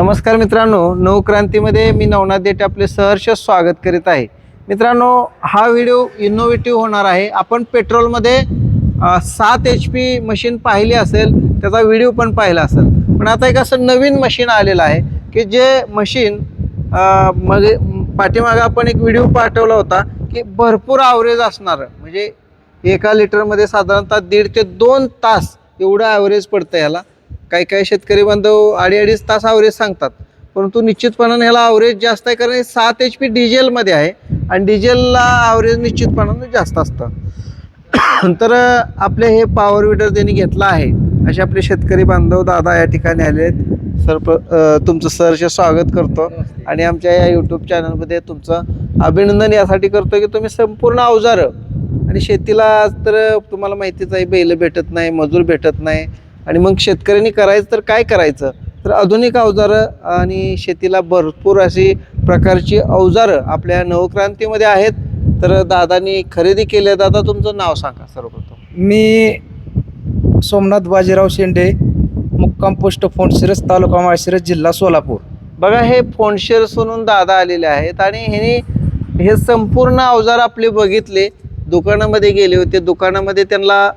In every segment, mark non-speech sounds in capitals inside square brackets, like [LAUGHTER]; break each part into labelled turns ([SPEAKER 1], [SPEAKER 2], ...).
[SPEAKER 1] नमस्कार मित्रांनो नवक्रांतीमध्ये मी नवनाथ देठ आपले सहर्ष स्वागत करीत आहे. मित्रांनो हा व्हिडिओ इनोव्हेटिव्ह होणार आहे. आपण पेट्रोलमध्ये सात एच पी मशीन पाहिली असेल त्याचा व्हिडिओ पण पाहिला असेल. पण आता एक असं नवीन मशीन आलेलं आहे की जे मशीन मग पाठीमागं आपण एक व्हिडिओ पाठवला होता की भरपूर ॲव्हरेज असणार. म्हणजे एका लिटरमध्ये साधारणतः दीड ते दोन तास एवढं ॲव्हरेज पडतं ह्याला. काही काही शेतकरी बांधव अडी अडीच तास ॲव्हरेज सांगतात. परंतु निश्चितपणाने ह्याला ॲव्हरेज जास्त आहे कारण हे सात एच पी डिझेलमध्ये आहे आणि डिझेलला ॲव्हरेज निश्चितपणाने जास्त असतं. [COUGHS] तर आपले हे पॉवर विडर त्यांनी घेतला आहे. असे आपले शेतकरी बांधव दादा या ठिकाणी आले आहेत. सर तुमचं सहर्ष स्वागत करतो. आणि आमच्या या यूट्यूब चॅनलमध्ये तुमचं अभिनंदन यासाठी करतो की तुम्ही संपूर्ण अवजारं आणि शेतीला तर तुम्हाला माहितीच आहे बैल भेटत नाही मजूर भेटत नाही. आणि मग शेतकऱ्यांनी करायचं तर काय करायचं? तर आधुनिक अवजारं आणि शेतीला भरपूर अशी प्रकारची अवजारं आपल्या नवक्रांतीमध्ये आहेत. तर दादानी खरेदी केली. दादा तुमचं नाव सांगा सर्वप्रथम.
[SPEAKER 2] मी सोमनाथ बाजीराव शेंडे मुक्काम पोस्ट फोंडशिरस तालुका माळशिरस जिल्हा सोलापूर.
[SPEAKER 1] बघा हे फोनशेर सोडून दादा आलेले आहेत आणि ह्याने हे संपूर्ण अवजार आपले बघितले. दुकानामध्ये गेले होते. दुकानामध्ये त्यांना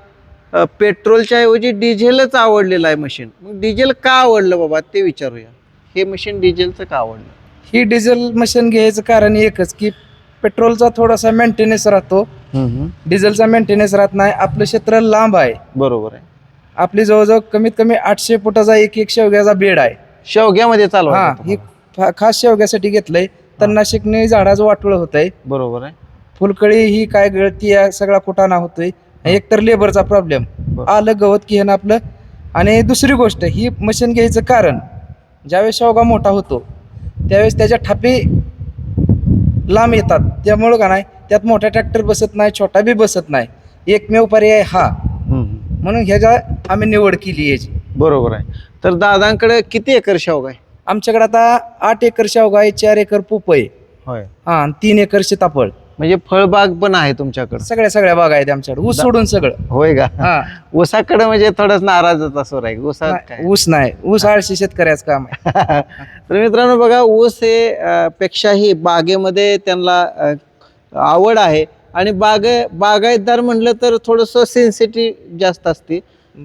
[SPEAKER 1] पेट्रोलच्या ऐवजी डिझेलच आवडलेलं आहे मशीन. मग डिझेल का आवडलं बाबा? ते विचारूया. हे मशीन डिझेलचं का आवडलं?
[SPEAKER 2] ही डिझेल मशीन घ्यायचं कारण एकच की पेट्रोलचा थोडासा मेंटेनन्स राहतो. डिझेलचा मेंटेनन्स राहत नाही. आपलं क्षेत्र लांब आहे.
[SPEAKER 1] बरोबर आहे.
[SPEAKER 2] आपली जवळजवळ कमीत कमी आठशे फुटाचा एक एक शेवग्याचा बेड आहे.
[SPEAKER 1] शेवग्यामध्ये चालू
[SPEAKER 2] हा ही खास शेवग्यासाठी घेतलंय. तणनाशकने झाडाचं वाटोळ होत आहे
[SPEAKER 1] बरोबर आहे.
[SPEAKER 2] फुलकळी ही काय गळती आहे सगळा कुटाणा होतोय. एकतर लेबरचा प्रॉब्लेम. आलं गवत की हे ना आपलं. आणि दुसरी गोष्ट ही मशीन घ्यायचं कारण ज्यावेळेस शेवगा मोठा होतो त्यावेळेस त्याच्या थापी लांब येतात. त्यामुळं का नाही त्यात मोठा ट्रॅक्टर बसत नाही छोटा बी बसत नाही. एकमेव पर्याय हा. म्हणून ह्याच्या आम्ही निवड केली याची.
[SPEAKER 1] बरोबर आहे. तर दादांकडे किती एकर शेवगा आहे?
[SPEAKER 2] आमच्याकडे आता आठ एकर शेवगा आहे चार एकर पोप आहे.
[SPEAKER 1] होय.
[SPEAKER 2] हा आणि तीन एकर सीताफळ.
[SPEAKER 1] म्हणजे फळबाग पण आहे तुमच्याकडे.
[SPEAKER 2] सगळ्या सगळ्या बागा आहेत आमच्याकडे. ऊस सोडून सगळं.
[SPEAKER 1] होय का?
[SPEAKER 2] हा.
[SPEAKER 1] ऊसाकडे म्हणजे थोडंच नाराजच असं ऊसात
[SPEAKER 2] नाही,
[SPEAKER 1] काय?
[SPEAKER 2] ऊस नाही. ऊस आळशी शेतकऱ्याचं काम आहे. [LAUGHS]
[SPEAKER 1] तर मित्रांनो बघा ऊस हे अ, पेक्षाही बागेमध्ये त्यांना अ, आवड आहे. आणि बाग बागायतदार म्हणलं तर थोडंसं सेन्सिटिव्ह जास्त असते.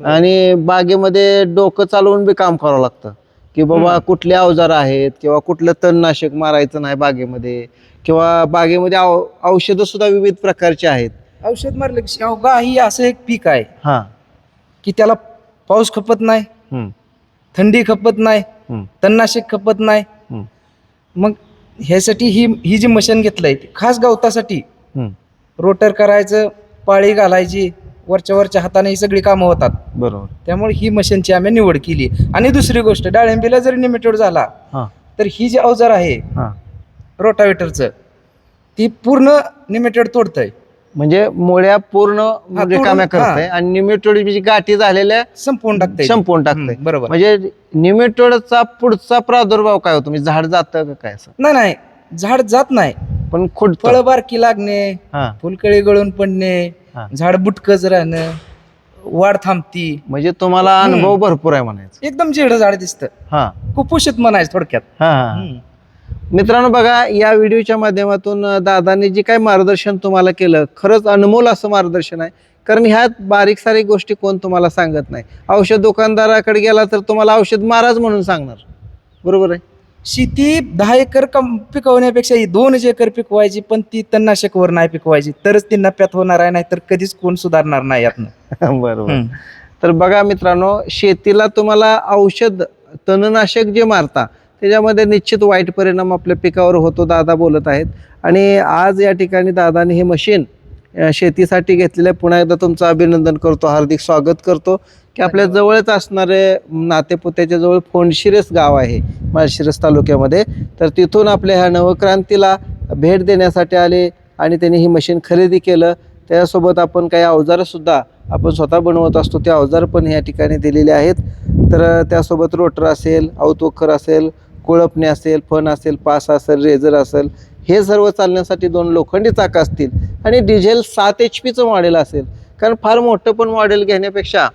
[SPEAKER 1] आणि बागेमध्ये डोकं चालवून बी काम करावं लागतं. की बाबा. कुठले अवजार आहेत किंवा कुठलं तणनाशक मारायचं नाही बागेमध्ये किंवा बागेमध्ये औ औषधं सुद्धा विविध प्रकारची आहेत.
[SPEAKER 2] औषध मारलं की शेवगा ही असं एक पीक आहे.
[SPEAKER 1] हां.
[SPEAKER 2] की त्याला पाऊस खपत नाही.
[SPEAKER 1] हम्म,
[SPEAKER 2] थंडी खपत नाही.
[SPEAKER 1] हम्म,
[SPEAKER 2] तणनाशक खपत नाही.
[SPEAKER 1] हम्म,
[SPEAKER 2] मग ह्यासाठी ही ही जी मशीन घेतलंय ती खास गवतासाठी
[SPEAKER 1] हम्म.
[SPEAKER 2] रोटर करायचं पाळी घालायची वरच्या वरच्या हाताने ही सगळी कामं होतात.
[SPEAKER 1] बरोबर.
[SPEAKER 2] त्यामुळे ही मशीनची आम्ही निवड केली. आणि दुसरी गोष्ट डाळिंबीला जरी निमिटेड झाला
[SPEAKER 1] हां.
[SPEAKER 2] तर ही जी अवजार आहे
[SPEAKER 1] हां.
[SPEAKER 2] रोटावेटरचं ती पूर्ण निमिटेड तोडतंय.
[SPEAKER 1] म्हणजे मुळ्या पूर्ण म्हणजे
[SPEAKER 2] तोडून-
[SPEAKER 1] काम्या करते
[SPEAKER 2] हा.
[SPEAKER 1] आणि निमेटोडची गाठी झालेल्या
[SPEAKER 2] संपवून टाकतंय.
[SPEAKER 1] संपवून टाकते
[SPEAKER 2] हम्म, बरोबर.
[SPEAKER 1] म्हणजे निमेटोडचा पुढचा प्रादुर्भाव काय होतो? म्हणजे झाड जातं का काय असं?
[SPEAKER 2] नाही नाही. झाड जात नाही.
[SPEAKER 1] पण खुड
[SPEAKER 2] फळ बारकी लागणे
[SPEAKER 1] हा.
[SPEAKER 2] फुलकळी गळून पडणे. झाड बुटकच राहणं वाढ थांबती.
[SPEAKER 1] म्हणजे तुम्हाला. अनुभव भरपूर आहे म्हणायचं.
[SPEAKER 2] एकदम जेड झाड दिसतं.
[SPEAKER 1] हा.
[SPEAKER 2] कुपोषित म्हणायचं थोडक्यात.
[SPEAKER 1] हा हा.
[SPEAKER 2] हम्म.
[SPEAKER 1] मित्रांनो बघा या व्हिडिओच्या माध्यमातून दादांनी जे काय मार्गदर्शन तुम्हाला केलं खरंच अनमोल असं मार्गदर्शन आहे. कारण ह्यात बारीक सारीक गोष्टी कोण तुम्हाला सांगत नाही. औषध दुकानदाराकडे गेला तर तुम्हाला औषध माराच म्हणून सांगणार. बरोबर आहे?
[SPEAKER 2] शेती दहा एकर कम पिकवण्यापेक्षा ही दोनच एकर पिकवायची पण ती तणनाशकवर नाही पिकवायची. तरच ती नफ्यात होणार आहे नाही तर कधीच कोण सुधारणार नाही यातनं. [LAUGHS]
[SPEAKER 1] बरोबर.
[SPEAKER 2] हम्म.
[SPEAKER 1] तर बघा मित्रांनो शेतीला तुम्हाला औषध तणनाशक जे मारता त्याच्यामध्ये निश्चित वाईट परिणाम आपल्या पिकावर होतो दादा बोलत आहेत. आणि आज या ठिकाणी दादाने हे मशीन शेतीसाठी घेतलेलं. पुन्हा एकदा तुमचं अभिनंदन करतो हार्दिक स्वागत करतो. की आपल्या जवळच असणारे नातेपुत्याच्या जवळ फोंडशिरस गाव आहे माळशिरस तालुक्यामध्ये. तर तिथून आपल्या ह्या नवक्रांतीला भेट देण्यासाठी आले आणि त्यांनी ही मशीन खरेदी केलं. त्यासोबत आपण काही अवजारंसुद्धा आपण स्वतः बनवत असतो ते अवजार पण या ठिकाणी दिलेले आहेत. तर त्यासोबत रोटर असेल औतोखर असेल कोळपणे असेल फन असेल पास असेल रेझर असेल हे सर्व चालण्यासाठी दोन लोखंडी चाकं असतील आणि डिझेल सात एच पीचं मॉडेल असेल. कारण फार मोठं पण मॉडेल घेण्यापेक्षा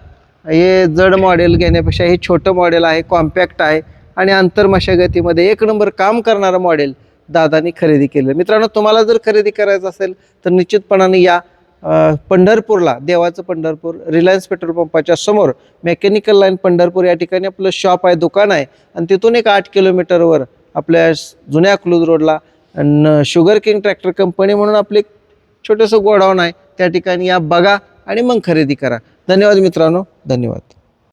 [SPEAKER 1] हे जड मॉडेल घेण्यापेक्षा हे छोटं मॉडेल आहे कॉम्पॅक्ट आहे आणि आंतरमशागतीमध्ये एक नंबर काम करणारं मॉडेल दादानी खरेदी केलं. मित्रांनो तुम्हाला जर खरेदी करायचं असेल तर निश्चितपणाने या पंढरपूरला देवाचं पंढरपूर रिलायन्स पेट्रोल पंपाच्या समोर मेकॅनिकल लाईन पंढरपूर या ठिकाणी आपलं शॉप आहे दुकान आहे. आणि तिथून एक आठ किलोमीटरवर आपल्या जुन्या क्लूज रोडला न शुगर किंग ट्रॅक्टर कंपनी म्हणून आपले एक छोटंसं गोडाऊन आहे. त्या ठिकाणी या बघा आणि मग खरेदी करा. धन्यवाद मित्रांनो. धन्यवाद.